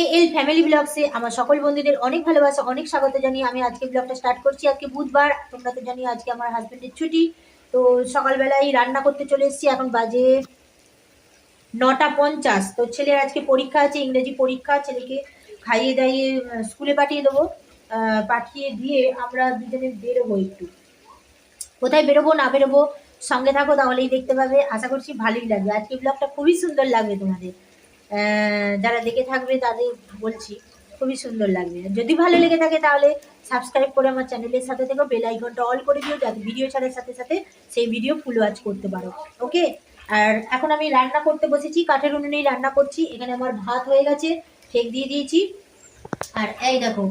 এ এল family ব্লগসে আমার সকল বন্ধুদের অনেক ভালোবাসা, অনেক স্বাগত জানিয়ে আমি আজকে ব্লগটা স্টার্ট করছি। আজকে বুধবার, তোমরা তো জানি আজকে আমার হাজব্যান্ডের ছুটি। তো সকালবেলায় রান্না করতে চলে এসেছি, এখন বাজে নটা পঞ্চাশ। তো ছেলের আজকে পরীক্ষা আছে, ইংরেজি পরীক্ষা, ছেলেকে খাইয়ে দাইয়ে স্কুলে পাঠিয়ে দেবো। পাঠিয়ে দিয়ে আমরা দুজনে বেরোবো একটু। কোথায় বেরোবো, না বেরোবো, সঙ্গে থাকো, তাহলেই দেখতে পাবে। আশা করছি ভালোই লাগবে। আজকে ব্লগটা খুবই সুন্দর লাগবে তোমাদের। যারা দেখে থাকবে তাদের বলছি, খুবই সুন্দর লাগবে। যদি ভালো লেগে থাকে তাহলে সাবস্ক্রাইব করে আমার চ্যানেলের সাথে থেকো বেল আইকনটা অল করে দিও, যাতে ভিডিও ছাড়ার সাথে সাথে সেই ভিডিও ফুল ওয়াচ করতে পারো। ওকে আর এখন আমি রান্না করতে বসেছি, কাঠের উনুনেই রান্না করছি। এখানে আমার ভাত হয়ে গেছে ঠেক দিয়ে দিয়েছি। আর এই দেখো,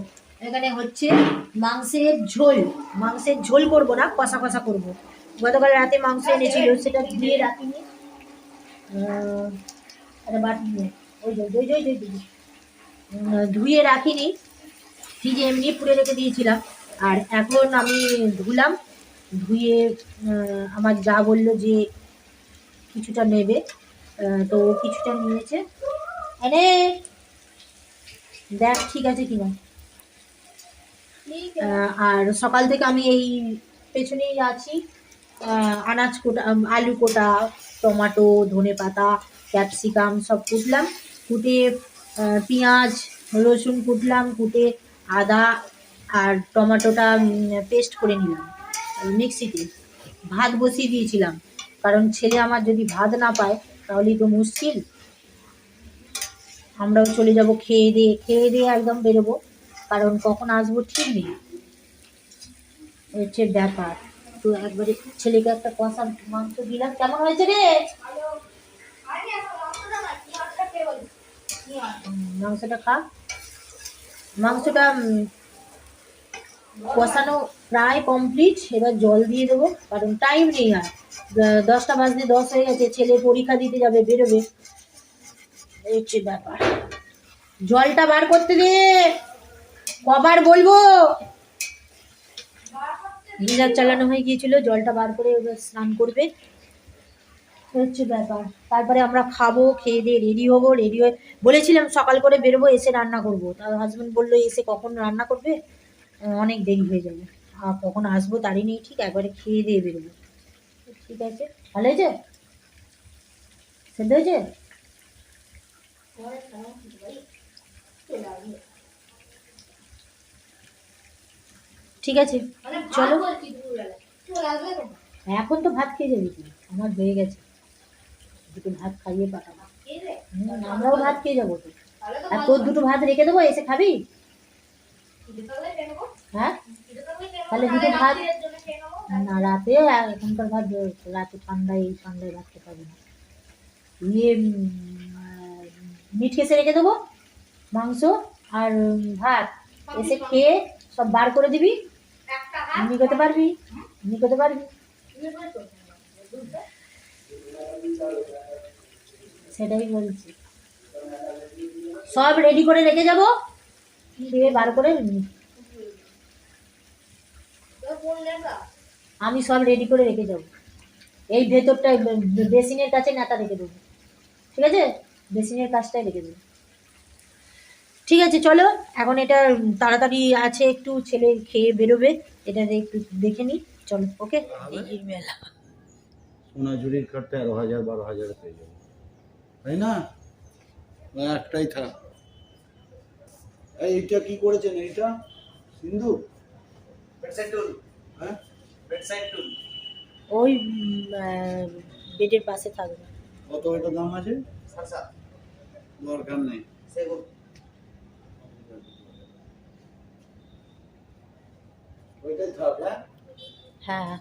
এখানে হচ্ছে মাংসের ঝোল। মাংসের ঝোল করব না, কষা কষা করব। গতকাল রাতে মাংস এনেছিল, সেটা ধুয়ে রাখিনি। একটা বাটি নিয়ে ওই যে ওই যে ওই যে, ধুয়ে রাখিনি ফ্রিজে এমনি পুড়ে রেখে দিয়েছিলাম। আর এখন আমি ধুলাম ধুয়ে আমার যা বলল যে কিছুটা নেবে তো ও কিছুটা নিয়েছে। এনে দেখ ঠিক আছে কিনা। আহ, আর সকাল থেকে আমি এই পেছনেই আছি। আনাজ কোটা আলু কোটা টমাটো, ধনে পাতা, ক্যাপসিকাম সব কুটলাম। কুটে পেঁয়াজ, রসুন কুটলাম, কুটে আদা আর টমাটোটা পেস্ট করে নিলাম। মিক্সিতে ভাত বসিয়ে দিয়েছিলাম। কারণ ছেলে আমার যদি ভাত না পায়, তাহলেই তো মুশকিল। আমরাও চলে যাব খেয়ে দিয়ে। খেয়ে দিয়ে একদম বেরোবো। কারণ কখন আসব ঠিক নেই। হচ্ছে ব্যাপার। তো একবারে ছেলেকে একটা কষা মাংস দিলাম। কেমন হয়েছে রে? মাংসটা খা। মাংসটা কষানো প্রায় কমপ্লিট এবার জল দিয়ে দেবো, কারণ টাইম নেই আর। দশটা বাজতে দশ হয়ে গেছে, ছেলে পরীক্ষা দিতে যাবে, বেরোবে। এই হচ্ছে ব্যাপার। জলটা বার করতে দে। কবার বলব? গিজার চালানো হয়ে গিয়েছিল, জলটা বার করে এবার স্নান করবে। হচ্ছে ব্যাপার। তারপরে আমরা খাব, খেয়ে দিয়ে রেডি হব রেডি হয়ে বলেছিলাম সকাল করে বেরোবো, এসে রান্না করব। তার হাজব্যান্ড বলল, এসে কখন রান্না করবে? অনেক দেরি হয়ে যাবে। আর কখন আসব তারই নেই, ঠিক একবারে খেয়ে দিয়ে বেরোবো। ঠিক আছে? ভালো হয়েছে? সেদ্ধ হয়েছে? ঠিক আছে। চলো। এখন তো ভাত খেয়ে যাবি তুই। আমার হয়ে গেছে। দুটো ভাত খাইয়ে পাঠাবো। আমরাও ভাত খেয়ে যাব তো। আর তোর দুটো ভাত রেখে দেবো এসে খাবি? হ্যাঁ? তাহলে দুটো ভাত না রাতে আর এখনকার ভাত রাতে ঠান্ডায় এই ঠান্ডায় রাখতে পারবে না। ইয়ে মিট কেসে রেখে দেবো মাংস আর ভাত। এসে খেয়ে সব বার করে দিবি এমনি করতে পারবি? এমনি করতে পারবি? সেটাই বলছি। সব রেডি করে রেখে যাব? দিয়ে বার করে নি- আমি সব রেডি করে রেখে যাব। এই ভেতরটা বেসিনের কাছে নেতা রেখে দেবো। ঠিক আছে? বেসিনের কাজটাই রেখে দেবো। ঠিক আছে চলো। এখন এটা তাড়াতাড়ি আছে একটু ছেলে খেয়ে বেরোবে। এটা একটু দেখে নিই চলো ওকে? এই মেলা সোনাঝুরির কাঠ তেরো হাজার বারো হাজারে পেয়ে যাবে। তাই না? একটাই থাক এই, এইটা কি করেছেন এইটা? সিন্ধু? হ্যাঁ? ওই বেডের পাশে থাকবে। কত এটা দাম আছে? দরকার নেই। ওইটাই থাক হ্যাঁ? হ্যাঁ।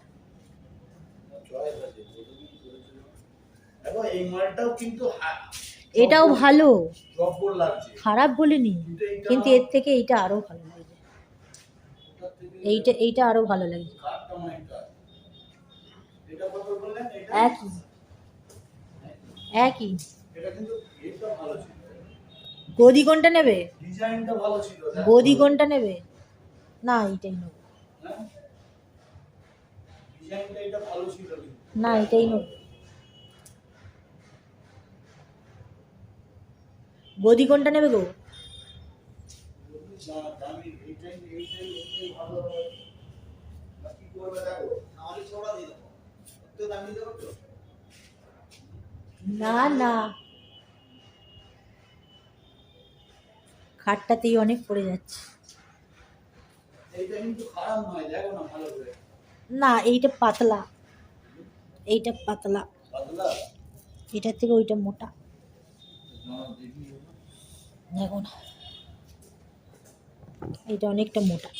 এই মালটাও কিন্তু এটাও ভালো। খারাপ বলিনি কিন্তু এর থেকে এইটা আরও ভালো লাগে এইটা এইটা আরও ভালো লাগে একই। একই। গদি কোনটা নেবে? হ্যাঁ? গদি কোনটা নেবে? না এইটাই নেব হ্যাঁ? ডিজাইনটা এটা ভালো ছিল কিন্তু। না এটাই নেব গদি কোনটা নেবে গো? হবে না না। খাটটাতেই অনেক পড়ে যাচ্ছে। এইটা কিন্তু খারাপ নয় দেখো না ভালো করে। না, এইটা পাতলা। এইটা পাতলা। এটার থেকে ওইটা মোটা। দেখো এটা অনেকটা মোটা।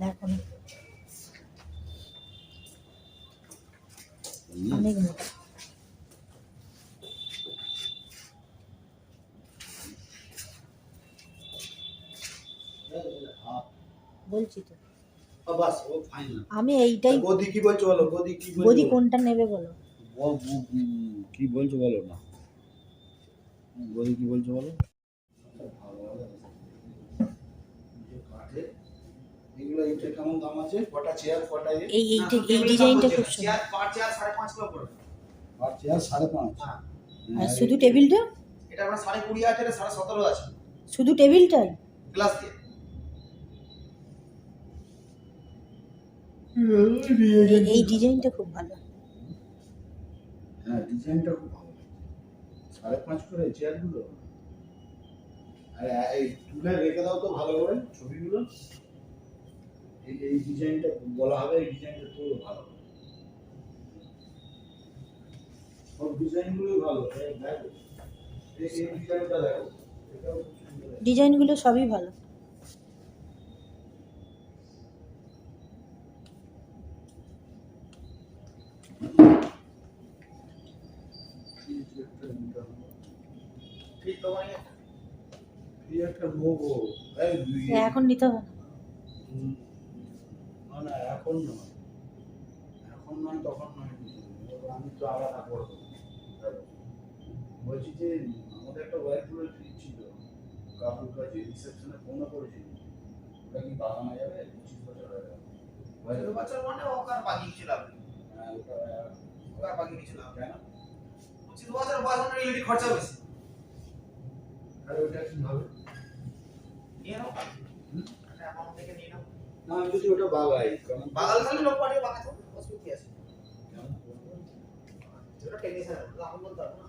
দেখো অনেক মোটা। বলছি তো। বাস ও ফাইনাল আমি এইটাই গদি কি বলছো বলো? গদি কি বলছো? গদি কোনটা নেবে বলো? কি বলছো বলো না। গদি কি বলছো বলো? কেমন দাম আছে? কটা চেয়ার কটা এই এই ডিজাইনটা খুব সুন্দর। চেয়ার পার চেয়ার সাড়ে পাঁচ কিলো পড়বে। আর চেয়ার সাড়ে পাঁচ? হ্যাঁ। আর শুধু টেবিলটা? এটা আমরা সাড়ে কুড়ি আছে সাড়ে সতেরো আছে। শুধু টেবিলটাই? গ্লাস দিয়ে। এই- ডিজাইনটা খুব ভালো। হ্যাঁ ডিজাইনটা খুব ভালো। সাড়ে পাঁচ করে চেয়ারগুলো আর এই তুলে রেখে দাও তো ভালো করে ছবিগুলো। এই এই ডিজাইনটা বলা হবে এই ডিজাইনটা ভালো। সব ডিজাইনগুলোই ভালো। দেখো। এই এই ডিজাইনটা দেখো। এটাও খুব সুন্দর। ডিজাইনগুলো সবই ভালো ঠিক তোমার ইয়ে। এই একটা লোগো এই দুই এখন নিতে হবে না। হুম। না না এখন নয়। এখন নয় তখন নয়। আমি তো আলাদা করব। বলছি যে আমাদের একটা ওয়াইফ ছিল। কাকুর কাছে রিসেপশনে ফোনও করেছিল। ওটা কি বাগানো যাবে? পঁচিশ বছর হয়ে গেল। ছোট বাচ্চার মানে ওকার বাকি ছিল? আপনি ওটা ওকার বাকি নিয়েছিল কেন পঁচিশ বছর বয়স ইলেকট্রিক খরচা বেশি আরে ওটা কি হবে নিয়ে নাও হুম? থেকে নিয়ে নাও না আমি যদি ওটা বাগাই কারণ বাগাল খালি লোক পাঠিয়ে বাগাতে অসুবিধা আছে ওটা টেকনিশিয়ান আমি বলতে পারব না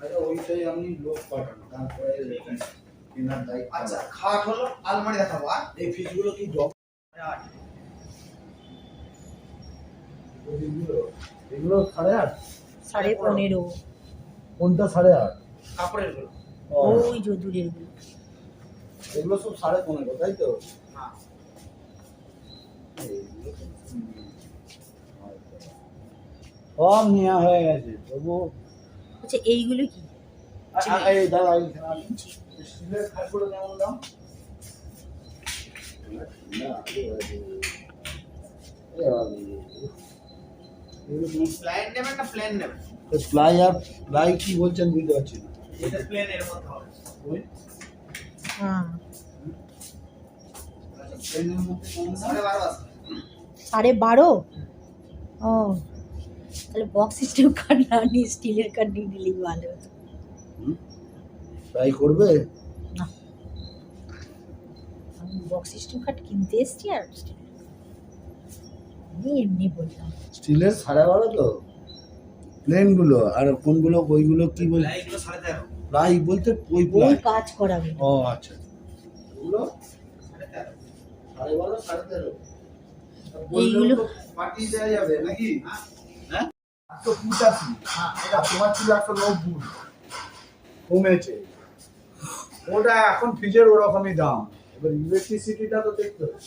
আচ্ছা ওইটাই আপনি লোক পাঠান তারপরে কেনার দায়িত্ব আচ্ছা খাট হলো আলমারি দেখাবো আর এই ফিসগুলো কি জব আট এগুলো? সাড়ে আট? সাড়ে পনেরো। কোনটা সাড়ে আট? কাপড়েরগুলো ওই যে দূরেরগুলো এগুলো সব সাড়ে পনেরো তাই তো? হ্যাঁ। এইগুলো তো সব নেওয়া হয়ে গেছে তবু আচ্ছা এইগুলো কি? এই দাদা স্টিলের খাটগুলো কেমন দাম? না, এ বাবা। এ বাবা। এগুলো কি- প্ল্যান নেবেন না প্লেন নেবেন প্লাই আর প্লাই কি বলছেন বুঝতে পারছি এটা প্লেন এর মধ্যে হবে হ্যাঁ? সাড়ে বারো ও তাহলে বক্স সিস্টেম কার্ড না নিয়ে স্টিলের কার্ড নিয়ে নিলেই ভালো হতো? প্লাই করবে না আমি বক্স সিস্টেম কার্ড কিনতে এসছি আর আমি এমনি বললাম। স্টিলের সাড়ে বারো তো? প্লেনগুলো আর কোনগুলো ওইগুলো কি বল প্লাই বলতে ওই কাজ করাবে ও আচ্ছা। ওগুলো সাড়ে বারো সাড়ে তেরো। এইগুলো- পাঠিয়ে দেওয়া যাবে নাকি? হ্যাঁ? একশো পঁচাশি এটা তোমার ছিল একশো নব্বই কমেছে। ওটা এখন ফ্রিজের ওরকমই দাম। এবার ইলেকট্রিসিটিটা তো দেখতে হবে।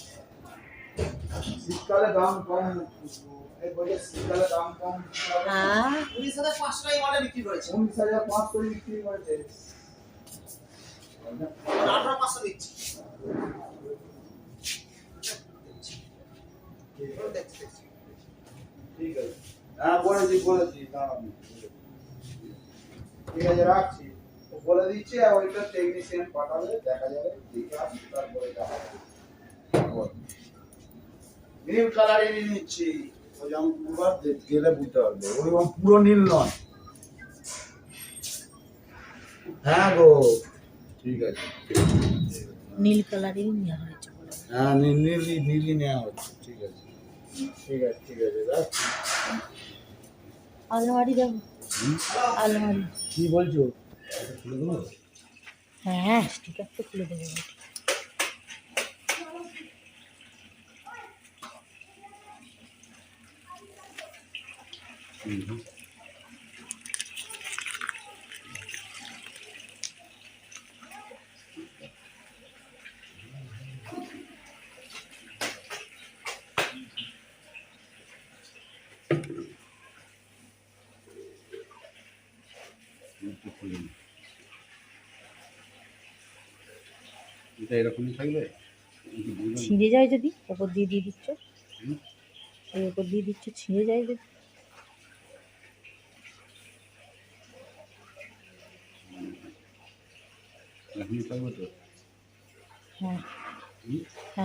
শীতকালে দাম কম শীতকালে দাম কম। হ্যাঁ। উনিশ হাজার পাঁচশো টাকা মালে বিক্রি করেছে। উনিশ হাজার পাঁচশো বিক্রি করেছে। আঠারো পাঁচশো দিচ্ছি। এগুলো দেখছি দেখছি ঠিক আছে। হ্যাঁ বলেছি বলেছি দাঁড়ান ঠিক আছে রাখছি। বলে দিচ্ছি আর ওইটা টেকনিশিয়ান পাঠাবে দেখা যাবে দেখে আসি তারপরে দেখা যাবে। নীল কালারই নিয়ে নিচ্ছি। ওই যেমন পুরো গেলে বুঝতে পারবে। ওই রকম পুরো নীল নয়। হ্যাঁ গো ঠিক আছে। নীল কালারেরই নেওয়া হয়েছে। হ্যাঁ নী- নীলি নীলি নেওয়া হচ্ছে ঠিক আছে। ঠিক আছে ঠিক আছে রাখছি আলমারি দেখো আলমারি। কি বলছো? হ্যাঁ স্টিকার তো খুলে দেবো বটে। হুম, হুম। একটু খুলে নিই। না। ছিঁড়ে যায় যদি ওপর দিয়ে দিয়ে দিচ্ছ? ওপর দিয়ে দিচ্ছ ছিঁড়ে যায় যদি এরকমই থাকবে তো হ্যাঁ হুম? হ্যাঁ নাহলে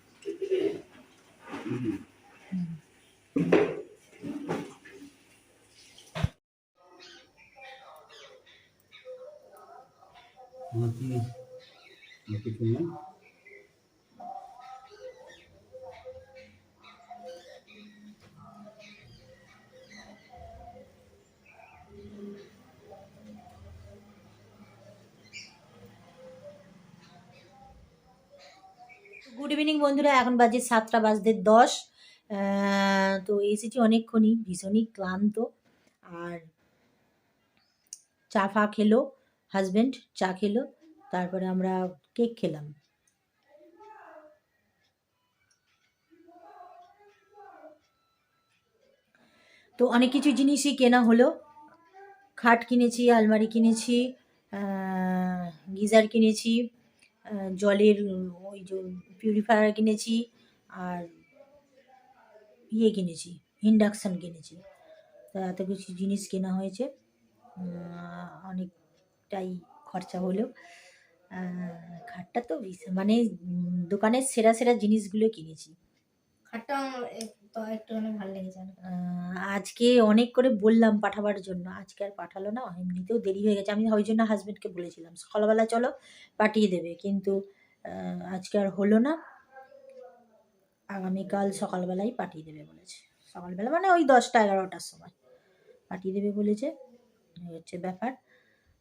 গুড ইভিনিং বন্ধুরা। এখন বাজে সাতটা, বাজতে দশ। তো এসেছি অনেকক্ষণই। ভীষণই ক্লান্ত। আর চা ফা খেলো হাজব্যান্ড চা খেলো, তারপরে আমরা কেক খেলাম। তো অনেক কিছু জিনিসই কেনা হলো। খাট কিনেছি, আলমারি কিনেছি গিজার কিনেছি জলের ওই যে পিউরিফায়ার কিনেছি আর ইয়ে কিনেছি ইন্ডাকশান কিনেছি। তা এত কিছু জিনিস কেনা হয়েছে। অনেকটাই খরচা হলো খাটটা তো মানে দোকানের সেরা সেরা জিনিসগুলো কিনেছি। খাটটা তো একটুখানি ভালো লেগেছে। আজকে অনেক করে বললাম পাঠাবার জন্য। আজকে আর পাঠালো না, এমনিতেও দেরি হয়ে গেছে। আমি ওই জন্য হাজব্যান্ডকে বলেছিলাম, সকালবেলা চলো পাঠিয়ে দেবে। কিন্তু আজকে আর হলো না। আগামীকাল সকালবেলাই পাঠিয়ে দেবে বলেছে। সকালবেলা মানে ওই দশটা, এগারোটার সময় পাঠিয়ে দেবে বলেছে। হচ্ছে ব্যাপার।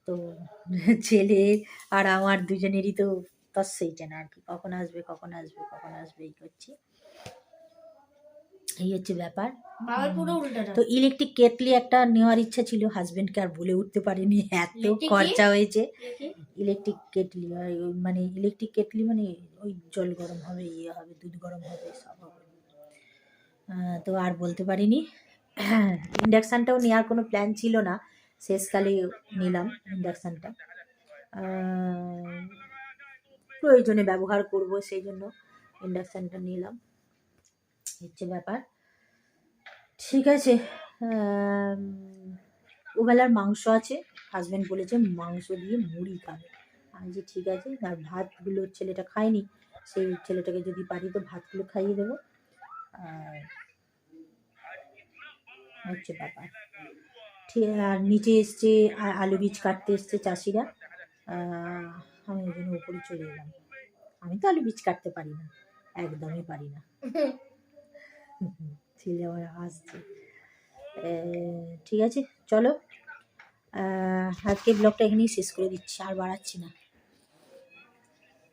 তো ছেলে আর আমার দুজনেরই তো তসইছে না আর কি। কখন আসবে কখন আসবে কখন আসবে, এই করছি। এই হচ্ছে ব্যাপার। তো ইলেকট্রিক কেটলি একটা নেওয়ার ইচ্ছা ছিল হাজবেন্ডকে আর বলে উঠতে পারিনি এত খরচা হয়েছে। ইলেকট্রিক কেটলি মানে ইলেকট্রিক কেটলি মানে ওই জল গরম হবে ইয়ে হবে দুধ গরম হবে সব হবে। তো আর বলতে পারিনি। ইন্ডাকশানটাও নেওয়ার কোনো প্ল্যান ছিল না। শেষকালে নিলাম ইন্ডাকশানটা। প্রয়োজনে ব্যবহার করব সেই জন্য ইন্ডাকশানটা নিলাম। হচ্ছে ব্যাপার। ঠিক আছে ওবেলার মাংস আছে। হাজব্যান্ড বলেছে মাংস দিয়ে মুড়ি খাবে। আমি যে ঠিক আছে, আর ভাতগুলো ছেলেটা খায়নি, সেই ছেলেটাকে যদি পারি তো ভাতগুলো খাইয়ে দেবো। আর হচ্ছে ব্যাপার। ঠিক, আর নিচে এসছে আলু বীজ কাটতে এসছে চাষিরা। আমি ওই জন্য উপরে চলে এলাম। আমি তো আলু বীজ কাটতে পারি না, একদমই পারি না। ছেলে আমার হাসছে। এ, ঠিক আছে চলো। আজকে ব্লগটা এখানেই শেষ করে দিচ্ছি আর বাড়াচ্ছি না।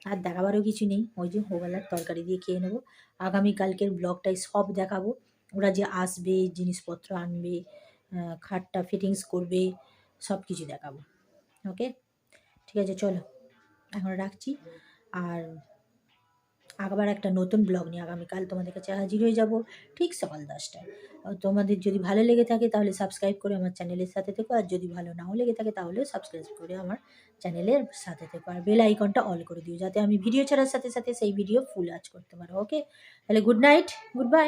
আর দেখাবারও কিছু নেই ওই যে ওবেলার তরকারি দিয়ে খেয়ে নেব। আগামীকালকের ব্লগটাই সব দেখাবো। ওরা যে আসবে জিনিসপত্র আনবে খাটটা ফিটিংস করবে সব কিছু দেখাবো। ওকে ঠিক আছে চলো। এখন রাখছি। আর আবার একটা নতুন ব্লগ নিয়ে আগামীকাল তোমাদের কাছে হাজির হয়ে যাব ঠিক সকাল দশটায়। তোমাদের যদি ভালো লেগে থাকে তাহলে সাবস্ক্রাইব করে আমার চ্যানেলের সাথে থেকো, আর যদি ভালো নাও লেগে থাকে তাহলে সাবস্ক্রাইব করে আমার চ্যানেলের সাথে থেকো, আর বেল আইকনটা অল করে দিও, যাতে আমি ভিডিও ছাড়ার সাথে সাথে সেই ভিডিও ফুল আজ করতে পারো ওকে তাহলে গুড নাইট গুড বাই